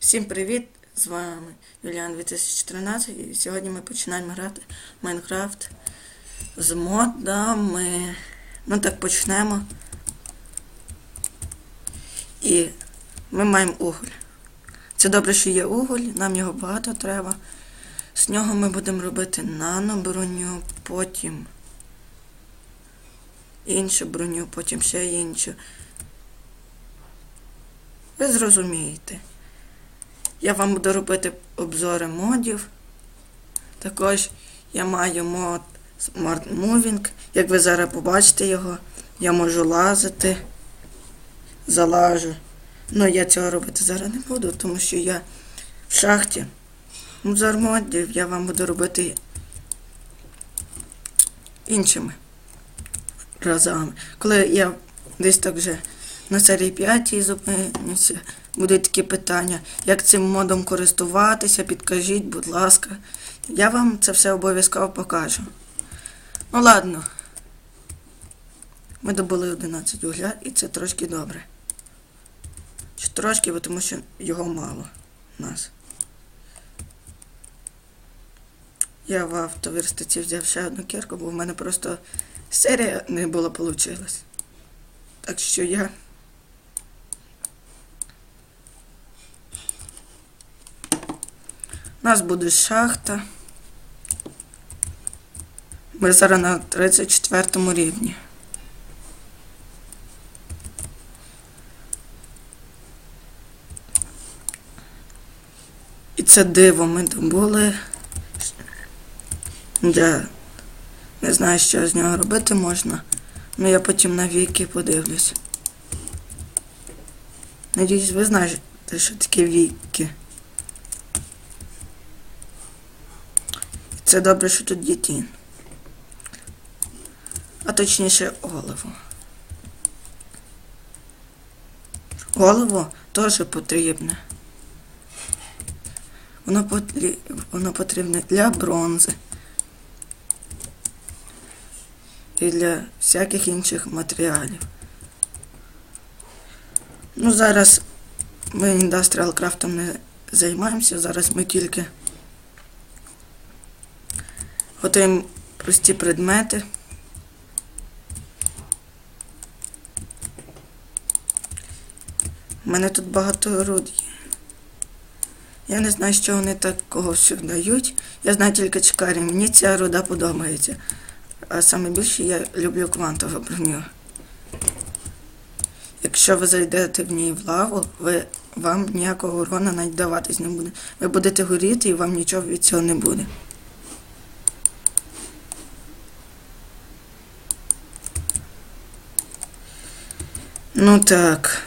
Всім привіт! З вами Юліан 2013 і сьогодні ми починаємо грати Майнкрафт з модами. Ну так почнемо. І ми маємо уголь. Це добре, що є уголь, нам його багато треба. З нього ми будемо робити наноброню, потім іншу броню, потім ще іншу. Ви зрозумієте. Я вам буду робити обзори модів. Також я маю мод Smart Moving. Як ви зараз побачите його, я можу лазити, залажу. Ну я цього робити зараз не буду, тому що я в шахті. Обзор модів я вам буду робити іншими разами. Коли я десь так вже на серії 5 зупинюся, будуть такі питання, як цим модом користуватися, підкажіть, будь ласка. Я вам це все обов'язково покажу. Ну ладно. Ми добули 11 угля і це трошки добре. Чи трошки, бо тому що його мало у нас. Я в автоверстаці взяв ще одну кірку, бо в мене просто серія не була получилась. Так що я. У нас буде шахта. Ми зараз на 34 рівні. І це диво ми добули. Я не знаю, що з нього робити можна. Ну я потім на віки подивлюсь. Надіюсь, ви знаєте, що таке віки. Це добре, що тут є тінь. А точніше голову. Голову теж потрібне. Воно, потрі... Воно потрібне для бронзи. І для всяких інших матеріалів. Ну, зараз ми індастріал крафтом не займаємося, зараз ми тільки готуємо прості предмети. У мене тут багато руд. Я не знаю, що вони такого все дають. Я знаю тільки чекарі. Мені ця руда подобається. А саме більше я люблю квантову броню. Якщо ви зайдете в ній в лаву, ви, вам ніякого урона навіть даватись не буде. Ви будете горіти і вам нічого від цього не буде. Ну так.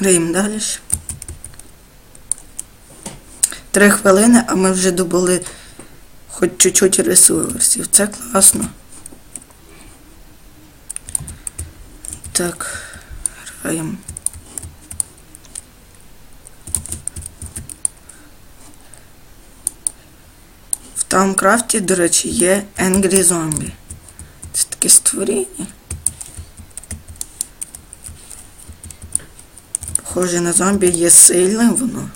Риємо далі. Три хвилини, а ми вже добули хоч чуть-чуть ресурсів. Це класно. Так, граємо. В Таункрафті, до речі, є Angry Zombie. Це таке створіння. Похоже на зомбі є сильним воно.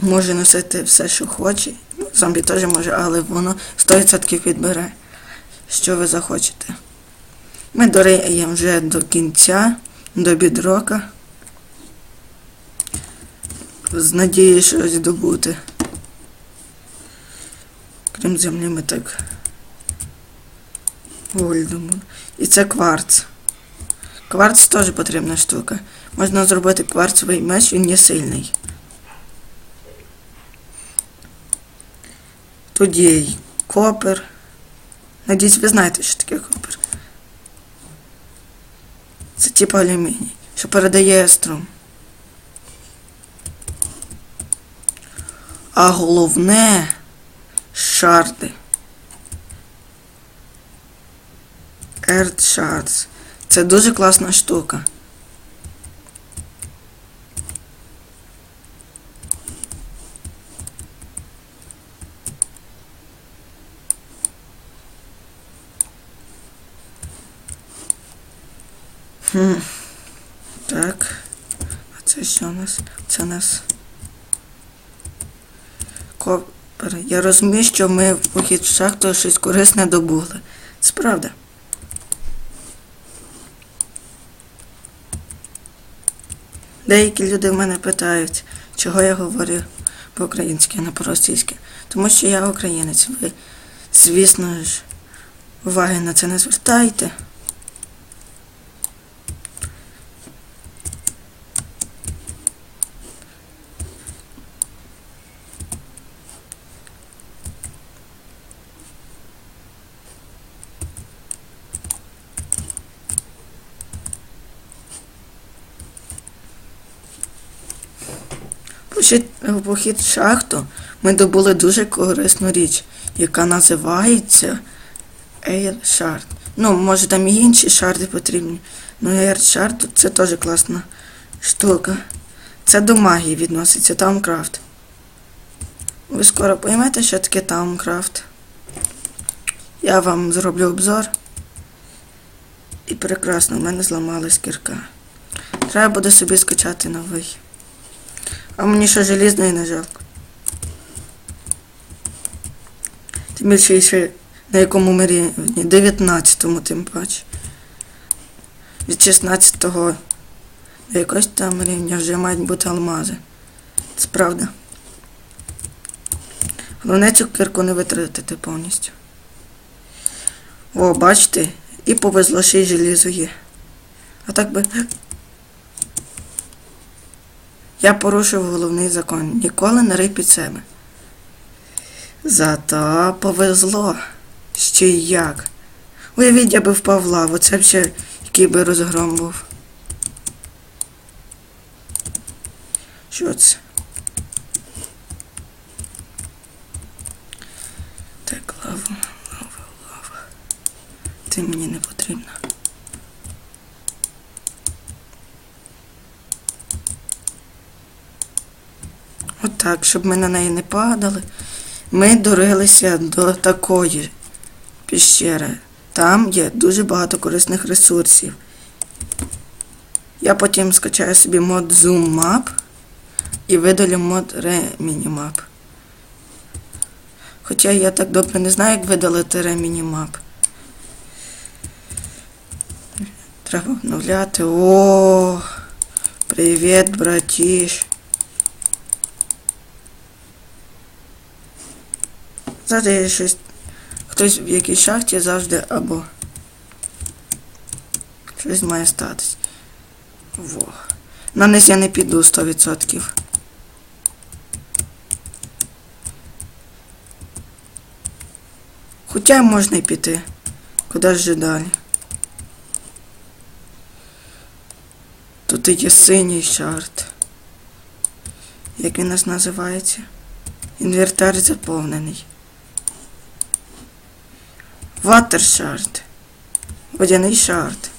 Може носити все, що хоче. Ну, зомбі теж може, але воно 100% відбере, що ви захочете. Ми дореємо вже до кінця, до бідрока. З надією щось добути. Крім землі ми так. Вольдемо. І це кварц. Кварц теж потрібна штука. Можна зробити кварцевий меч, він є сильний. Тут є копер. Надіюсь, ви знаєте, що таке копер. Це типу алюміній, що передає струм. А головне шарти. Earth Shards. Це дуже класна штука. Хм. Так. А це що у нас? Це у нас... Копер. Я розумію, що ми в похід в шахту щось корисне добули. Це правда. Деякі люди в мене питають, чого я говорю по-українськи, а не по-російськи. Тому що я українець. Ви, звісно ж, уваги на це не звертайте. В похід шахту ми добули дуже корисну річ, яка називається Air Shard. Ну, може там і інші шарди потрібні. Ну, Air Shard це теж класна штука. Це до магії відноситься, Таумкрафт. Ви скоро поймете, що таке Таумкрафт. Я вам зроблю обзор. І прекрасно, в мене зламалась кірка. Треба буде собі скачати новий. А мені ще желізної не. Тим більше ще на якому ми рівні? 19-му тим паче. Від 16-го до якогось там рівня вже мають бути алмази. Це правда. Головне цю кирку не витратити повністю. О, бачите, і повезло ще й желізо є. А так би. Я порушив головний закон. Ніколи не рий під себе. Зато повезло. Ще й як. Уявіть, я би впав в лаву. Це б ще який би розгром був. Що це? Так, лава, лава, лава. Ти мені не потрібна. Отак, щоб ми на неї не падали. Ми дорилися до такої піщери. Там є дуже багато корисних ресурсів. Я потім скачаю собі мод Zoom Map і видалю мод Reminimap. Хоча я так добре не знаю, як видалити Reminimap. Треба обновляти. О, привіт, братіш. Завжди щось. Хтось в якійсь шахті завжди або щось має статись. Во. На низ я не піду 100%. Хоча можна й піти. Куди ж далі? Тут є синій шарт. Як він нас називається? Інвертар заповнений. Ватер шарт. Водяний шарт.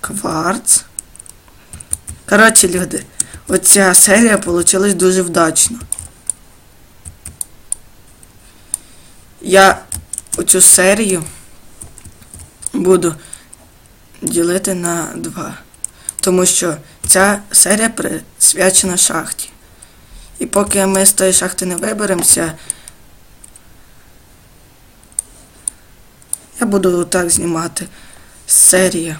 Кварц. Коротше, люди, оця серія вийшла дуже вдачно. Я оцю серію буду ділити на два. Тому що ця серія присвячена шахті. І поки ми з тої шахти не виберемося, я буду так знімати серія.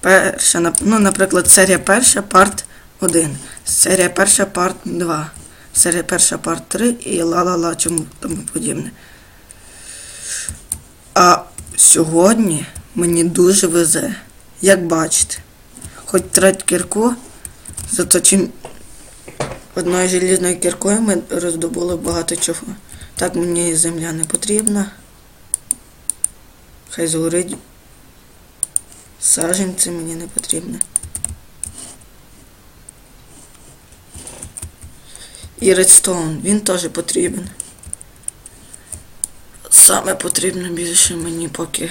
Перша, ну, наприклад, серія перша, парт 1. Серія перша, парт 2. Серія перша, парт 3 і ла-ла-ла, чому тому подібне. А сьогодні мені дуже везе. Як бачите, хоч треть кірку, зато чим одною желізною кіркою ми роздобули багато чого. Так мені земля не потрібна. Хай згорить. Саженці мені не потрібні. І редстоун, він теж потрібен. Саме потрібно більше мені поки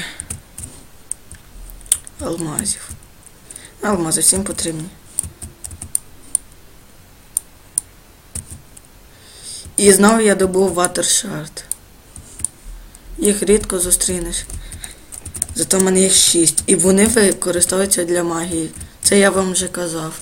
алмазів. Алмази всім потрібні. І знову я добув ватершард. Їх рідко зустрінеш. Зато в мене їх шість. І вони використовуються для магії. Це я вам вже казав.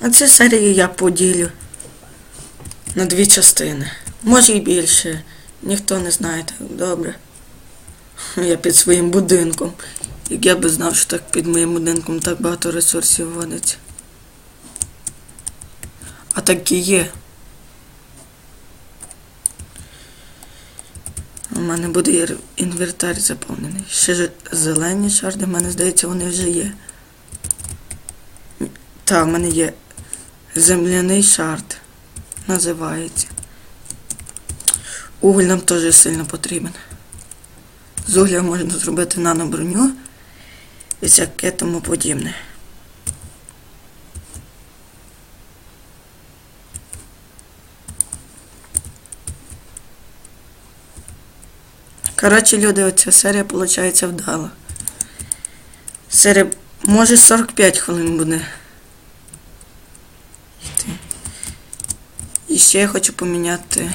А цю серію я поділю на дві частини. Може і більше. Ніхто не знає так добре. Я під своїм будинком. Як я би знав, що так під моїм будинком так багато ресурсів водиться. А так і є. У мене буде інвентар заповнений. Ще ж зелені шарди, в мене здається, вони вже є. Так, в мене є земляний шард. Називається. Уголь нам теж сильно потрібен. З угля можна зробити наноброню і всяке тому подібне. Коротше, люди, оця серія, виходить, вдала. Серія, може 45 хвилин буде. І ще я хочу поміняти.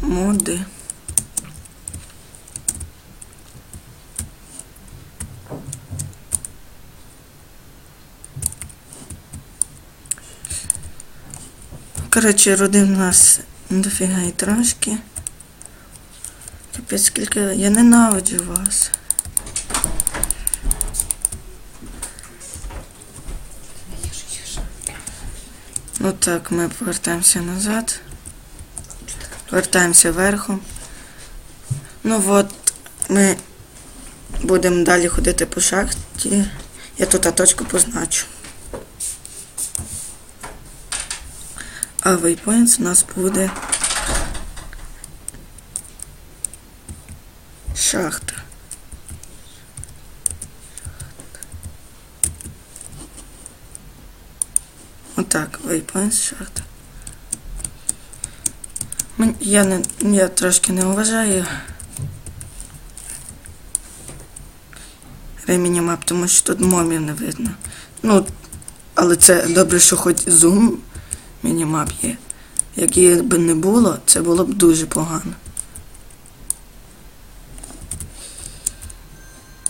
Моди. Коротше, родив нас дофіга і трошки. Капець, скільки я ненавиджу вас. Ну так, ми повертаємося назад. Вертаємося верхом. Ну от, ми будемо далі ходити по шахті. Я тут точку позначу. А waypoints у нас буде шахта. Отак, waypoints шахта. Я не я трошки не вважаю ремені мап, тому що тут момів не видно. Ну, але це добре, що хоч зум мінімап є. Як її б не було, це було б дуже погано.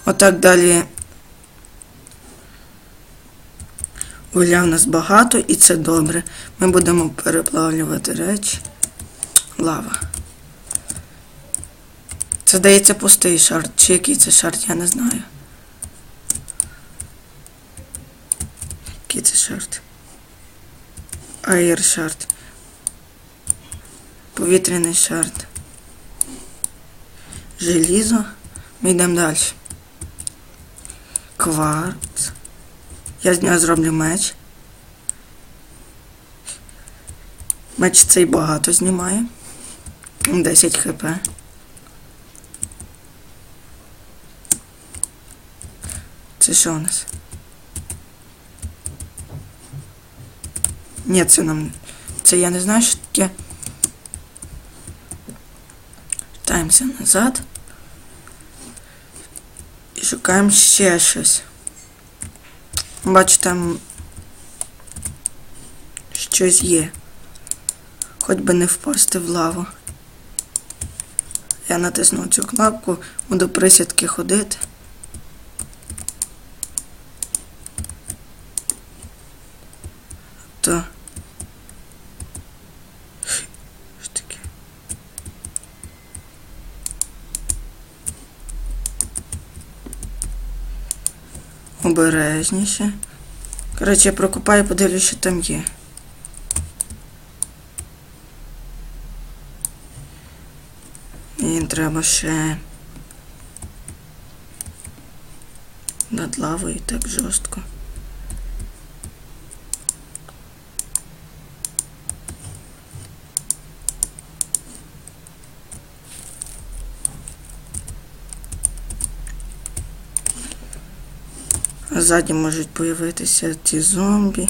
Отак далі. Угля в нас багато і це добре. Ми будемо переплавлювати речі. Лава. Це здається пустий шарт. Чи який це шарт, я не знаю. Який це шарт? Аір шарт. Повітряний шарт. Желізо. Ми йдемо далі. Кварц. Я з нього зроблю меч. Меч цей багато знімає. 10 хп. Це що у нас? Ні, це нам. Це я не знаю, що таке. Вертаємося назад. І шукаємо ще щось. Бачу, там щось є. Хоч би не впасти в лаву. Я натисну цю кнопку, буду присідки ходити. То. Що таке? Обережніше. Коротше, я прокопаю, подивлюсь, що там є. І треба ще над лавою так жорстко. А ззаді можуть появитися ті зомбі.